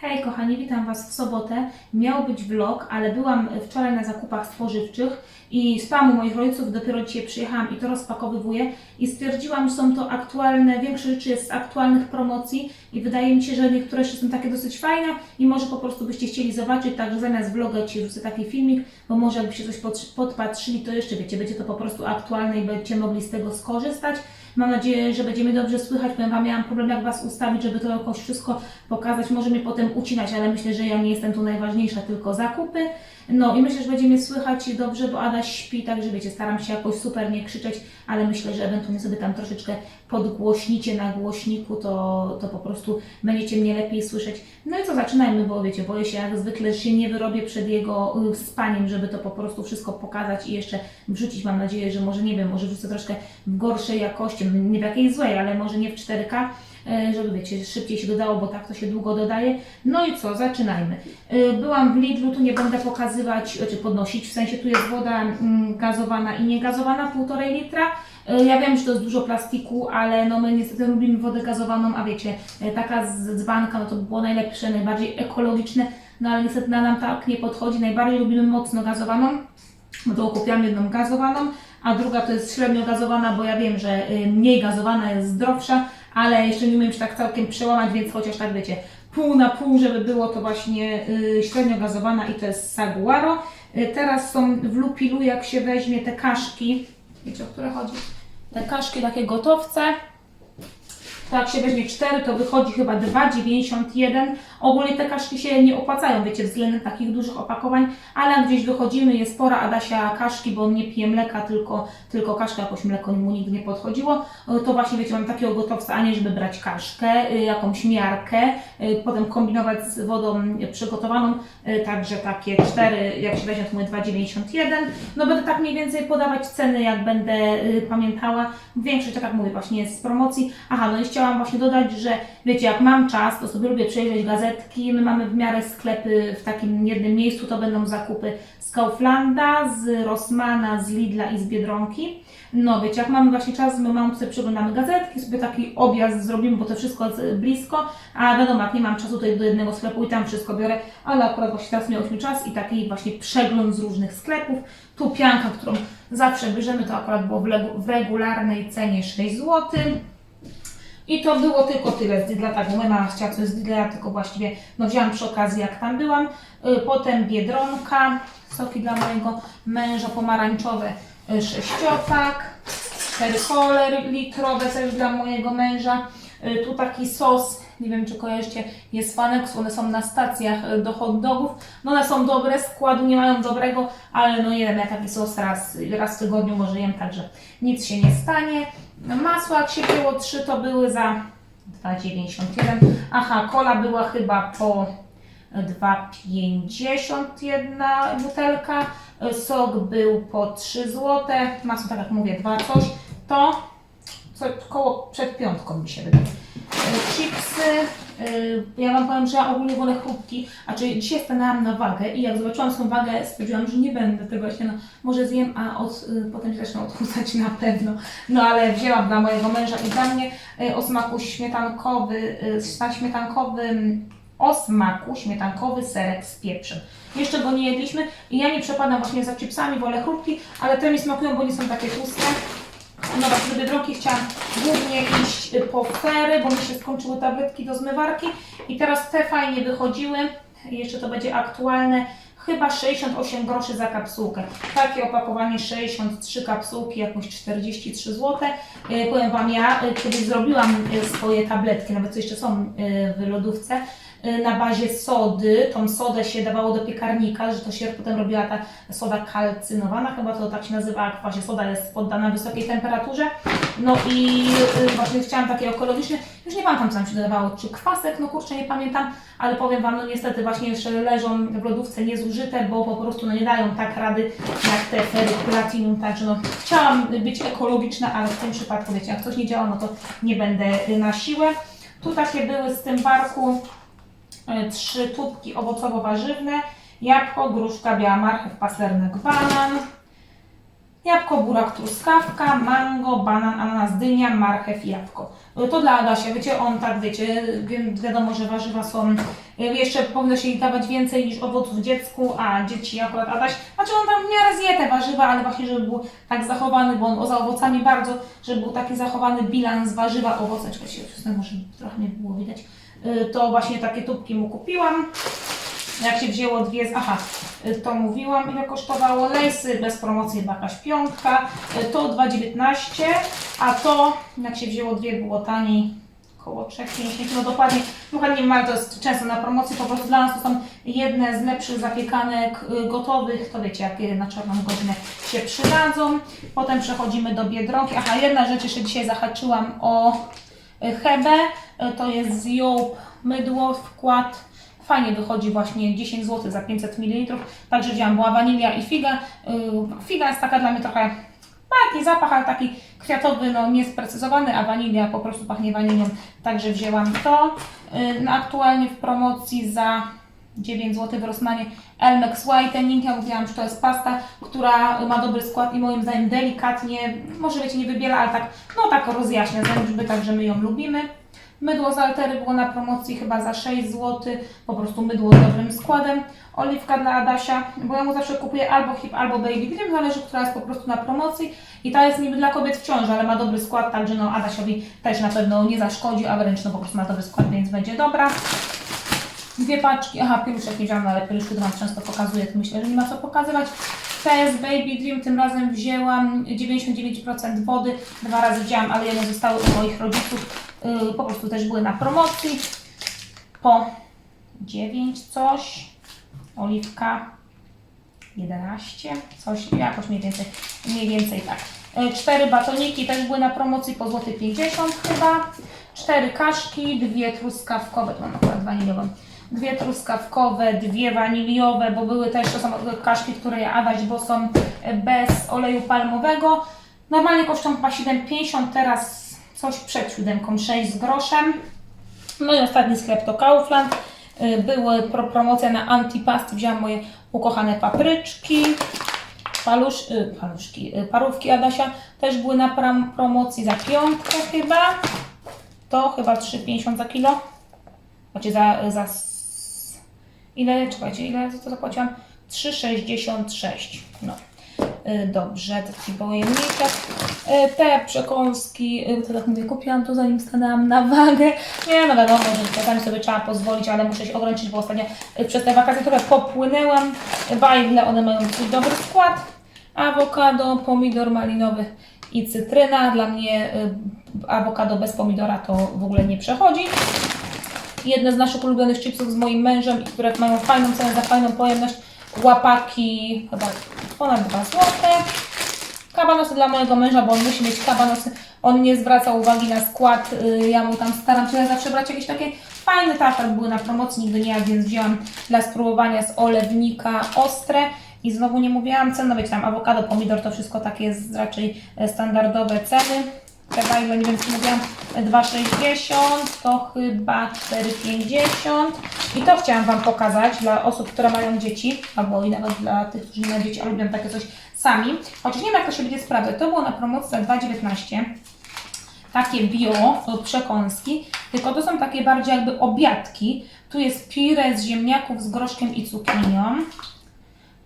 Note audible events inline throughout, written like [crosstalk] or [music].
Hej kochani, witam Was w sobotę. Miał być vlog, ale byłam wczoraj na zakupach spożywczych i spałam u moich rodziców, dopiero dzisiaj przyjechałam i to rozpakowywuję i stwierdziłam, że są to aktualne, większość rzeczy jest z aktualnych promocji i wydaje mi się, że niektóre jeszcze są takie dosyć fajne i może po prostu byście chcieli zobaczyć, także zamiast vloga Ci wrzucę taki filmik, bo może jakbyście coś pod- podpatrzyli, to jeszcze wiecie, będzie to po prostu aktualne i będziecie mogli z tego skorzystać. Mam nadzieję, że będzie mnie dobrze słychać. Powiem Wam, miałam problem jak Was ustawić, żeby to jakoś wszystko pokazać. Może mnie potem ucinać, ale myślę, że ja nie jestem tu najważniejsza, tylko zakupy. No i myślę, że będzie mnie słychać dobrze, bo Ada śpi, także wiecie, staram się jakoś super nie krzyczeć, ale myślę, że ewentualnie sobie tam troszeczkę podgłośnicie na głośniku, to, to po prostu będziecie mnie lepiej słyszeć. No i co, zaczynajmy, bo wiecie, boję się jak zwykle, że się nie wyrobię przed jego y, spaniem, żeby to po prostu wszystko pokazać i jeszcze wrzucić. Mam nadzieję, że może, nie wiem, może wrzucę troszkę w gorszej jakości, nie w jakiejś złej, ale może nie w 4K, e, żeby wiecie, szybciej się dodało, bo tak to się długo dodaje. No i co, zaczynajmy. E, Byłam w Lidlu, tu nie będę pokazywać, czy podnosić, w sensie tu jest woda mm, gazowana i niegazowana, półtorej litra. E, Ja wiem, że to jest dużo plastiku, ale no my niestety lubimy wodę gazowaną, a wiecie, e, taka z dzbanka, no to by było najlepsze, najbardziej ekologiczne, no ale niestety na nam tak nie podchodzi. Najbardziej lubimy mocno gazowaną, bo to kupiłam jedną gazowaną, a druga to jest średnio gazowana, bo ja wiem, że mniej gazowana jest zdrowsza, ale jeszcze nie umiem się tak całkiem przełamać, więc chociaż tak wiecie, pół na pół, żeby było to właśnie y, średnio gazowana i to jest saguaro. Y, Teraz są w lupilu, jak się weźmie te kaszki, wiecie o które chodzi? Te kaszki takie gotowce, to jak się weźmie 4, to wychodzi chyba 2,91. Ogólnie te kaszki się nie opłacają, wiecie, względem takich dużych opakowań, ale jak gdzieś wychodzimy, jest pora Adasia kaszki, bo nie pije mleka, tylko, tylko kaszka, jakoś mleko mu nigdy nie podchodziło. To właśnie, wiecie, mam takiego gotowca, a nie żeby brać kaszkę, y, jakąś miarkę, y, potem kombinować z wodą przygotowaną, także takie 4, jak się weźmie, to mówię 2,91. No będę tak mniej więcej podawać ceny, jak będę pamiętała. Większość, tak jak mówię, właśnie jest z promocji. Aha, no i chciałam właśnie dodać, że wiecie, jak mam czas, to sobie lubię przejrzeć gazetki. My mamy w miarę sklepy w takim jednym miejscu, to będą zakupy z Kauflanda, z Rossmana, z Lidla i z Biedronki. No wiecie, jak mamy właśnie czas, my mam sobie przeglądamy gazetki, sobie taki objazd zrobimy, bo to wszystko jest blisko, a wiadomo, jak nie mam czasu, to do jednego sklepu i tam wszystko biorę, ale akurat właśnie teraz miałyśmy czas i taki właśnie przegląd z różnych sklepów. Tu pianka, którą zawsze bierzemy, to akurat było w, regularnej cenie 6 zł. I to było tylko tyle z Lidla, tak, mama chciała coś z Lidla, tylko właściwie no, wzięłam przy okazji jak tam byłam. Y, Potem Biedronka, soki dla mojego męża, pomarańczowe y, sześciopak, cztery litrowe też dla mojego męża. Y, Tu taki sos, nie wiem czy kojarzycie, jest Fanex, one są na stacjach y, do hot dogów. No one są dobre, składu nie mają dobrego, ale no jem ja taki sos raz, raz w tygodniu może jem, także nic się nie stanie. Masło jak się było, trzy to były za 2,91. Aha, kola była chyba po 2,50 jedna butelka. Sok był po 3 zł. Masło, tak jak mówię, 2 coś. To co, koło przed piątką mi się wydaje. E, Chipsy. e, Ja Wam powiem, że ja ogólnie wolę chrupki, a czy dzisiaj stanęłam na wagę i jak zobaczyłam swoją wagę, stwierdziłam, że nie będę tego właśnie, no, może zjem, a od, y, potem się zacznę odchudzać na pewno. No ale wzięłam dla mojego męża i dla mnie o smaku śmietankowy, na śmietankowym, o smaku śmietankowy serek z pieprzem. Jeszcze go nie jedliśmy i ja nie przepadam właśnie za chipsami, wolę chrupki, ale te mi smakują, bo nie są takie tłuste. No właśnie, do Biedronki chciałam głównie iść y, po fery, bo mi się skończyły tabletki do zmywarki i teraz te fajnie wychodziły. Jeszcze to będzie aktualne. Chyba 68 groszy za kapsułkę. Takie opakowanie 63 kapsułki, jakoś 43 zł. Powiem Wam, ja y, kiedyś zrobiłam y, swoje tabletki, nawet co jeszcze są w lodówce, na bazie sody. Tą sodę się dawało do piekarnika, że to się potem robiła ta soda kalcynowana, chyba to tak się nazywa, jak właśnie soda jest poddana wysokiej temperaturze. No i y, właśnie chciałam takie ekologiczne, już nie pamiętam co tam się dodawało, czy kwasek, no kurczę nie pamiętam, ale powiem Wam, no niestety właśnie jeszcze leżą w lodówce niezużyte, bo po prostu no nie dają tak rady jak te fery platinum, także no chciałam być ekologiczna, ale w tym przypadku wiecie, jak coś nie działa, no to nie będę y, na siłę. Tu takie były z tym barku y, trzy tubki owocowo-warzywne, jabłko, gruszka, biała marchew, pasernek, banan, Jabłko, burak, truskawka, mango, banan, ananas, dynia, marchew, jabłko. To dla Adasia, wiecie, on tak, wiecie, wiadomo, że warzywa są y, jeszcze powinno się jej dawać więcej niż owoców dziecku, a dzieci akurat Adaś, znaczy on tam w miarę zje te warzywa, ale właśnie żeby był tak zachowany, bo on za owocami bardzo, żeby był taki zachowany bilans warzywa, owoce, czekaj się przesunę, może trochę nie było widać, to właśnie takie tubki mu kupiłam. Jak się wzięło dwie z... Aha, y, to mówiłam ile kosztowało. Lejsy bez promocji chyba jakaś piątka. Y, To 2,19, a to jak się wzięło dwie było taniej. Około 3,50 no dokładnie. Wiem, ale to jest często na promocji. Po prostu dla nas to są jedne z lepszych zapiekanek y, gotowych. To wiecie, jakie na czarną godzinę się przydadzą. Potem przechodzimy do Biedronki. Aha, jedna rzecz jeszcze dzisiaj zahaczyłam o Hebę. Y, To jest z Joop mydło, wkład Fajnie wychodzi właśnie 10 zł za 500 ml. Także wziąłam, była wanilia i figa. Yy, Figa jest taka dla mnie trochę, jakiś zapach, ale taki kwiatowy, no niesprecyzowany, a wanilia po prostu pachnie wanilią. Także wzięłam to. Yy, no, aktualnie w promocji za 9 zł w Rossmanie Elmex Whitening. Ja mówiłam, że to jest pasta, która ma dobry skład i moim zdaniem delikatnie, może wiecie, nie wybiela, ale tak, no tak rozjaśnia zęby, także my ją lubimy. Mydło z Altery było na promocji chyba za 6 zł, po prostu mydło z dobrym składem. Oliwka dla Adasia, bo ja mu zawsze kupuję albo hip, albo baby cream, zależy, która jest po prostu na promocji. I ta jest niby dla kobiet w ciąży, ale ma dobry skład, także no Adasiowi też na pewno nie zaszkodzi, a wręcz no po prostu ma dobry skład, więc będzie dobra. Dwie paczki, aha, pieluszek nie wziąłam, ale pieluszki to Wam często pokazuję, to myślę, że nie ma co pokazywać. PS Baby Dream tym razem wzięłam 99% wody, dwa razy wzięłam, ale jedne zostały u moich rodziców, yy, po prostu też były na promocji. Po 9 coś, oliwka 11, coś jakoś mniej więcej, mniej więcej tak. Yy, Cztery batoniki też były na promocji po złoty 50 chyba. Cztery kaszki, dwie truskawkowe, tu mam akurat waniliową. Dwie truskawkowe, dwie waniliowe, bo były też, to są kaszki, które ja Adaś, bo są bez oleju palmowego. Normalnie kosztują chyba 7,50, teraz coś przed siódemką, 6 z groszem. No i ostatni sklep to Kaufland. Y, Były pro promocja na antipast, wziąłam moje ukochane papryczki. Palusz, y, paluszki, parówki Adasia też były na promocji za piątkę chyba. To chyba 3,50 za kilo. Znaczy za, za ile, czekajcie, ile za to zapłaciłam? 3,66. No. Y, Dobrze, taki pojemniczek. Y, Te przekąski, y, to tak mówię, kupiłam to zanim stanęłam na wagę. Nie, no wiadomo, że czasami sobie trzeba pozwolić, ale muszę się ograniczyć, bo ostatnio przez te wakacje trochę popłynęłam. Bajgle, one mają dosyć dobry skład. Awokado, pomidor malinowy i cytryna. Dla mnie awokado bez pomidora to w ogóle nie przechodzi. Jedne z naszych ulubionych chipsów z moim mężem, które mają fajną cenę za fajną pojemność. Łapaki chyba ponad 2 zł. Kabanosy dla mojego męża, bo on musi mieć kabanosy. On nie zwraca uwagi na skład. y, Ja mu tam staram się zawsze brać jakieś takie fajne tartar. Były na promocji, nigdy nie jadł, więc wzięłam dla spróbowania z olewnika ostre. I znowu nie mówiłam cen, no wiecie, tam awokado, pomidor, to wszystko takie jest raczej e, standardowe ceny. Nie wiem czy mówiłam, 2,60 to chyba 4,50 i to chciałam Wam pokazać dla osób, które mają dzieci, albo i nawet dla tych, którzy nie mają dzieci, a lubią takie coś sami. Chociaż nie wiem jak to się będzie to było na promocji za 2,19 takie bio przekąski, tylko to są takie bardziej jakby obiadki. Tu jest pire z ziemniaków z groszkiem i cukinią.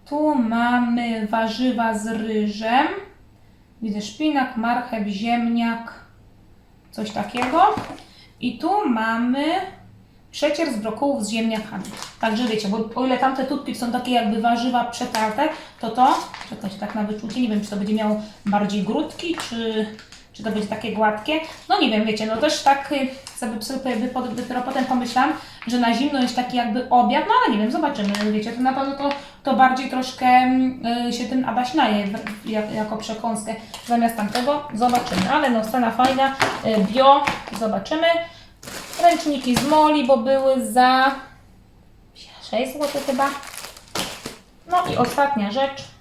Tu mamy warzywa z ryżem. Widzę szpinak, marchew, ziemniak, coś takiego. I tu mamy przecier z brokułów z ziemniakami. Także wiecie, bo o ile tamte tutki są takie jakby warzywa przetarte, to to, czekajcie tak na wyczucie, nie wiem czy to będzie miało bardziej grudki, czy, to będzie takie gładkie. No nie wiem, wiecie, no też tak y, sobie, dopiero potem pomyślałam, że na zimno jest taki jakby obiad, no ale nie wiem, zobaczymy, wiecie, to na pewno to, to bardziej troszkę y, się tym Adaś naje jak, jako przekąskę zamiast tamtego, zobaczymy, ale no scena fajna, y, bio, zobaczymy. Ręczniki z moli, bo były za 6 zł chyba. No i ostatnia rzecz.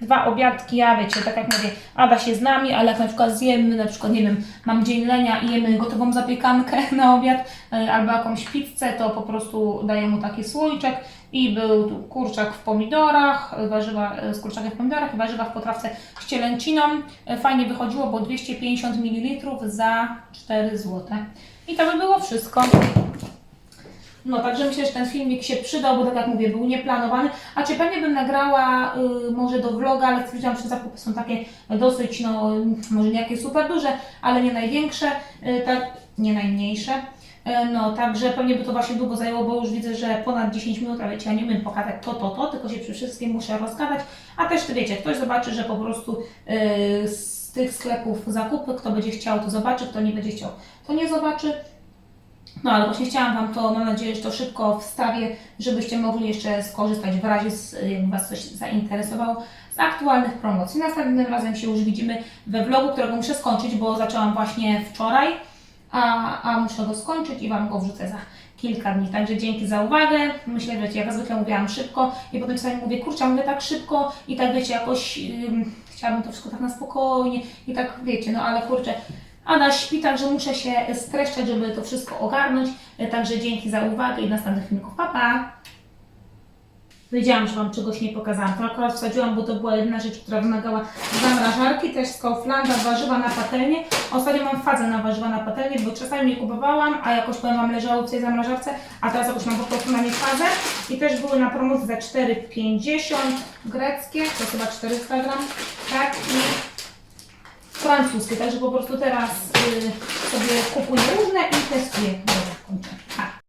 Dwa obiadki, ja wiecie, tak jak mówię, Ada się z nami, ale jak na przykład zjemy, na przykład, nie wiem, mam dzień lenia i jemy gotową zapiekankę [laughs] na obiad e, albo jakąś pizzę, to po prostu daję mu taki słoiczek i był tu kurczak w pomidorach, warzywa e, z kurczakiem w pomidorach i warzywa w potrawce z cielęciną. E, Fajnie wychodziło, bo 250 ml za 4 zł. I to by było wszystko. No, także myślę, że ten filmik się przydał, bo tak jak mówię, był nieplanowany. A czy pewnie bym nagrała y, może do vloga, ale stwierdziłam, że zakupy są takie dosyć, no, może nie jakieś super duże, ale nie największe, y, tak, nie najmniejsze. Y, No, także pewnie by to właśnie długo zajęło, bo już widzę, że ponad 10 minut, a wiecie, ja nie umiem pokazać to, to, to, tylko się przy wszystkim muszę rozgadać. A też, ty wiecie, ktoś zobaczy, że po prostu y, z tych sklepów zakupy, kto będzie chciał, to zobaczy, kto nie będzie chciał, to nie zobaczy. No ale właśnie chciałam Wam to, mam nadzieję, że to szybko wstawię, żebyście mogli jeszcze skorzystać w razie, jakby Was coś zainteresowało, z aktualnych promocji. Następnym razem się już widzimy we vlogu, którego muszę skończyć, bo zaczęłam właśnie wczoraj, a, a muszę go skończyć i Wam go wrzucę za kilka dni. Także dzięki za uwagę. Myślę, że wiecie, jak zwykle mówiłam szybko i potem czasami mówię, kurczę, mówię tak szybko i tak wiecie, jakoś ym, chciałabym to wszystko tak na spokojnie i tak wiecie, no ale kurczę, Ada śpi, także muszę się streszczać, żeby to wszystko ogarnąć. E, Także dzięki za uwagę i następnych filmików. Pa, pa! Wiedziałam, że Wam czegoś nie pokazałam. To akurat wsadziłam, bo to była jedna rzecz, która wymagała zamrażarki. Też z Kauflanda warzywa na patelnię. Ostatnio mam fazę na warzywa na patelnię, bo czasami nie kupowałam, a jakoś powiem Wam leżało w tej zamrażarce, a teraz jakoś mam po prostu na nie fazę. I też były na promocji za 4,50 greckie, to chyba 400 gram, tak? I francuskie, także po prostu teraz y, sobie kupuję różne i testuję. Dobra, kończę.